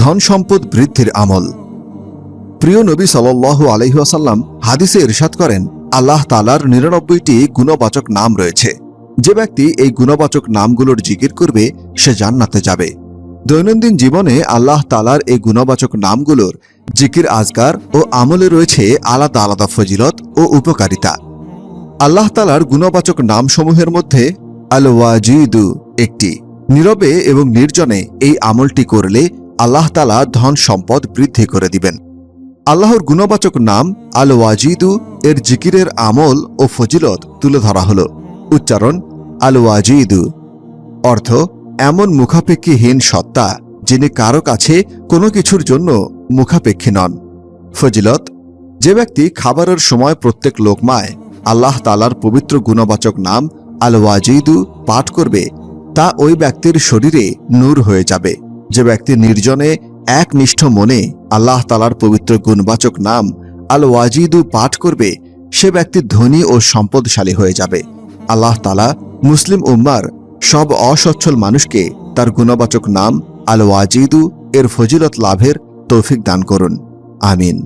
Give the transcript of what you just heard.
ধন সম্পদ বৃদ্ধির আমল। প্রিয় নবী সাল্লাহ আলহিহাসাল্লাম হাদিসে ইরশাদ করেন, আল্লাহ তালার নিরানব্বইটি গুণবাচক নাম রয়েছে। যে ব্যক্তি এই গুণবাচক নামগুলোর জিকির করবে, সে জান্নাতে যাবে। দৈনন্দিন জীবনে আল্লাহ তালার এই গুণবাচক নামগুলোর জিকির আজগার ও আমলে রয়েছে আলাদা আলাদা ফজিলত ও উপকারিতা। আল্লাহ তালার গুণবাচক নামসমূহের মধ্যে আল ওয়াজিদু একটি। নীরবে এবং নির্জনে এই আমলটি করলে আল্লাহ তালা ধন সম্পদ বৃদ্ধি করে দিবেন। আল্লাহর গুণবাচক নাম আল ওয়াজিদু, এর জিকিরের আমল ও ফজিলত তুলে ধরা হল। উচ্চারণ, আল ওয়াজিদু। অর্থ, এমন মুখাপেক্ষীহীন সত্তা যিনি কারও কাছে কোনো কিছুর জন্য মুখাপেক্ষী নন। ফজিলত, যে ব্যক্তি খাবারের সময় প্রত্যেক লোকমায় আল্লাহ তালার পবিত্র গুণবাচক নাম আল ওয়াজিদু পাঠ করবে, তা ওই ব্যক্তির শরীরে নূর হয়ে যাবে। যে ব্যক্তি নির্জনে, একনিষ্ঠ মনে আল্লাহ তালার পবিত্র গুণবাচক নাম আল ওয়াজিদু পাঠ করবে, সে ব্যক্তি ধনী ও সম্পদশালী হয়ে যাবে। আল্লাহ তালা মুসলিম উম্মার সব অসচ্ছল মানুষকে তার গুণবাচক নাম আল ওয়াজিদু এর ফজিলত লাভের তৌফিক দান করুন। আমিন।